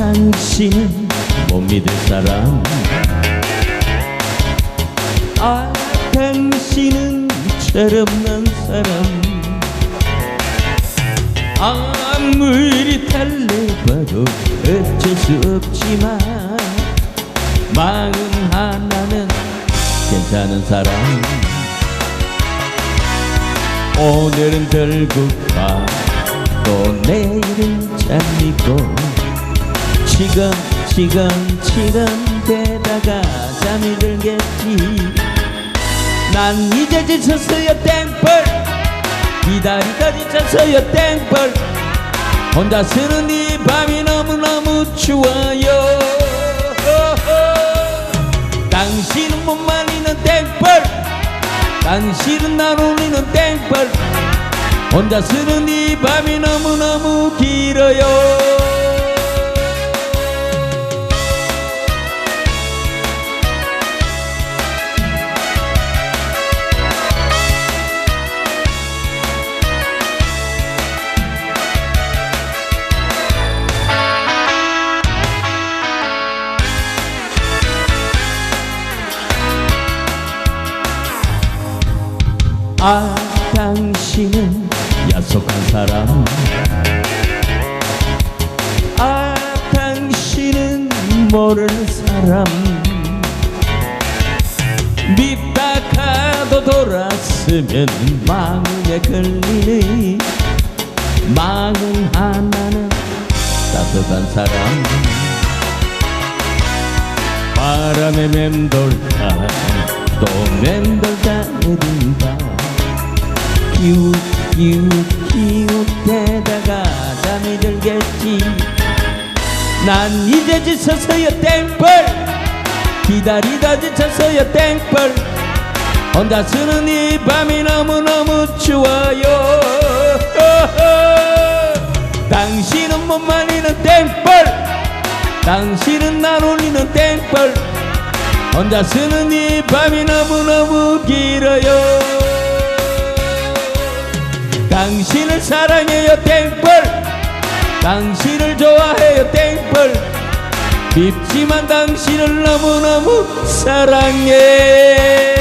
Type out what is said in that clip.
당신은 못 믿을 사람. 아 당신은 철없는 사람. 아무리 달래봐도 어쩔 수 없지만 마음 하나는 괜찮은 사람. 오늘은 결국 봐또 내일은 잠이고 지금 지금 지금 되다가 잠이 들겠지. 난 이제 지쳤어요 땡벌. 기다리다 지쳤어요 땡벌. 혼자 쓰는 이 밤이 너무너무 추워요. 당신은 못 말리는 땡벌. 당신은 날 울리는 땡벌. 혼자 쓰는 이 밤이 너무너무 길어요 아 당신은 약속한 사람. 아 당신은 모르는 사람. 밉다가도 돌았으면 마음에 걸리네. 마음 하나는 따뜻한 사람. 바람에 맴돌다 또 맴돌다 내린다 기웃 기웃 기웃대다가 잠이 들겠지. 난 이제 지쳤어요 땡벌. 기다리다 지쳤어요 땡벌. 혼자 쓰는 이 밤이 너무너무 추워요. 당신은 못 말리는 땡벌. 당신은 날 울리는 땡벌. 혼자 쓰는 이 밤이 너무너무 길어요 당신을 사랑해요 땡벌. 당신을 좋아해요 땡벌. 밉지만 당신을 너무너무 사랑해